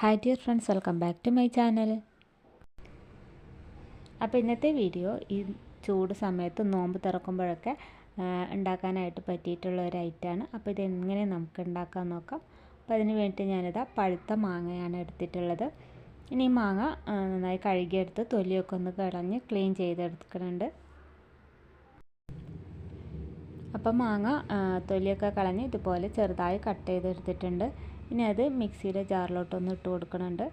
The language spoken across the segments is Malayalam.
Hi dear friends welcome back to my channel അപ്പോൾ ഇന്നത്തെ വീഡിയോ ഈ ചൂട് സമയത്ത് നോമ്പ് തുറക്കുമ്പോഴൊക്കെ ഉണ്ടാക്കാനായിട്ട് പറ്റിയിട്ടുള്ള ഒരു ഐറ്റമാണ് അപ്പോൾ ഇതെങ്ങനെ നമുക്ക് ഉണ്ടാക്കാൻ നോക്കാം. അപ്പോൾ അതിന് വേണ്ടി ഞാനിതാ പഴുത്ത മാങ്ങയാണ് എടുത്തിട്ടുള്ളത്. ഇനി മാങ്ങ നന്നായി കഴുകിയെടുത്ത് തൊലിയൊക്കെ ഒന്ന് കളഞ്ഞ് ക്ലീൻ ചെയ്തെടുക്കുന്നുണ്ട് അപ്പം മാങ്ങ തൊലിയൊക്കെ കളഞ്ഞ് ഇതുപോലെ ചെറുതായി കട്ട് ചെയ്തെടുത്തിട്ടുണ്ട്. ഇനി അത് മിക്സിയുടെ ജാറിലോട്ടൊന്ന് ഇട്ട് കൊടുക്കുന്നുണ്ട്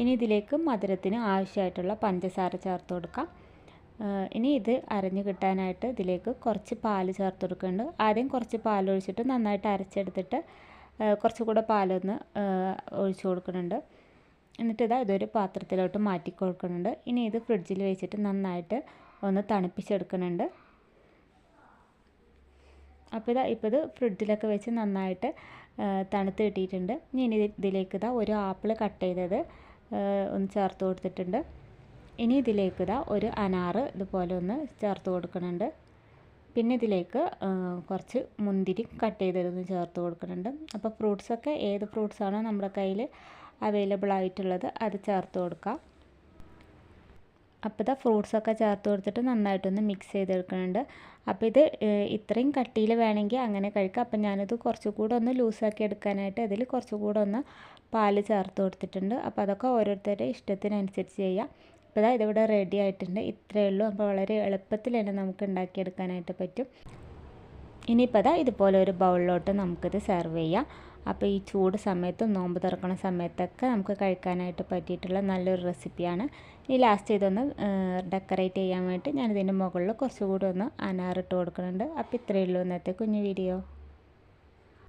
ഇനി ഇതിലേക്ക് മധുരത്തിന് ആവശ്യമായിട്ടുള്ള പഞ്ചസാര ചേർത്ത് കൊടുക്കാം. ഇനി ഇത് അരഞ്ഞു കിട്ടാനായിട്ട് ഇതിലേക്ക് കുറച്ച് പാൽ ചേർത്ത് കൊടുക്കുന്നുണ്ട്. ആദ്യം കുറച്ച് പാൽ ഒഴിച്ചിട്ട് നന്നായിട്ട് അരച്ചെടുത്തിട്ട് കുറച്ചുകൂടെ പാലൊന്ന് ഒഴിച്ച് കൊടുക്കുന്നുണ്ട്. എന്നിട്ട് ഇതാ ഇതൊരു പാത്രത്തിലോട്ട് മാറ്റി കൊടുക്കുന്നുണ്ട്. ഇനി ഇത് ഫ്രിഡ്ജിൽ വെച്ചിട്ട് നന്നായിട്ട് ഒന്ന് തണുപ്പിച്ചെടുക്കുന്നുണ്ട്. അപ്പോൾ ഇതാ ഇപ്പോൾ ഇത് ഫ്രിഡ്ജിലൊക്കെ വെച്ച് നന്നായിട്ട് തണുത്ത് കിട്ടിയിട്ടുണ്ട്. ഇനി ഇതിലേക്ക് ഇതാ ഒരു ആപ്പിൾ കട്ട് ചെയ്തത് ഒന്ന് ചേർത്ത് കൊടുത്തിട്ടുണ്ട്. ഇനി ഇതിലേക്ക് ഇതാ ഒരു അനാറ് ഇതുപോലെ ഒന്ന് ചേർത്ത് കൊടുക്കുന്നുണ്ട്. പിന്നെ ഇതിലേക്ക് കുറച്ച് മുന്തിരി കട്ട് ചെയ്തതൊന്ന് ചേർത്ത് കൊടുക്കുന്നുണ്ട്. അപ്പോൾ ഫ്രൂട്ട്സൊക്കെ ഏത് ഫ്രൂട്ട്സാണോ നമ്മുടെ കയ്യിൽ അവൈലബിൾ ആയിട്ടുള്ളത് അത് ചേർത്ത് കൊടുക്കാം. അപ്പോൾ ഇതാ ഫ്രൂട്ട്സൊക്കെ ചേർത്ത് കൊടുത്തിട്ട് നന്നായിട്ടൊന്ന് മിക്സ് ചെയ്തെടുക്കുന്നുണ്ട്. അപ്പോൾ ഇത് ഇത്രയും കട്ടിയിൽ വേണമെങ്കിൽ അങ്ങനെ കഴിക്കാം. അപ്പം ഞാനിത് കുറച്ചുകൂടെ ഒന്ന് ലൂസാക്കി എടുക്കാനായിട്ട് അതിൽ കുറച്ചുകൂടെ ഒന്ന് പാൽ ചേർത്ത് കൊടുത്തിട്ടുണ്ട്. അപ്പോൾ അതൊക്കെ ഓരോരുത്തരുടെ ഇഷ്ടത്തിനനുസരിച്ച് ചെയ്യാം. അപ്പോൾ ഇതാ ഇതിവിടെ റെഡി ആയിട്ടുണ്ട്. ഇത്രയേ ഉള്ളൂ. അപ്പോൾ വളരെ എളുപ്പത്തിൽ തന്നെ നമുക്ക് ഉണ്ടാക്കിയെടുക്കാനായിട്ട് പറ്റും. ഇനിയിപ്പോൾ അതാ ഇതുപോലെ ഒരു ബൗളിലോട്ട് നമുക്കിത് സെർവ് ചെയ്യാം. അപ്പോൾ ഈ ചൂട് സമയത്തും നോമ്പ് തുറക്കുന്ന സമയത്തൊക്കെ നമുക്ക് കഴിക്കാനായിട്ട് പറ്റിയിട്ടുള്ള നല്ലൊരു റെസിപ്പിയാണ് ഇനി ലാസ്റ്റ് ഇതൊന്ന് ഡെക്കറേറ്റ് ചെയ്യാൻ വേണ്ടി ഞാനിതിന്റെ മുകളിൽ കുറച്ചുകൂടി ഒന്ന് അനാറിട്ട് കൊടുക്കുന്നുണ്ട്. അപ്പോൾ ഇത്രയേ ഉള്ളൂ ഇന്നത്തെ കുഞ്ഞു വീഡിയോ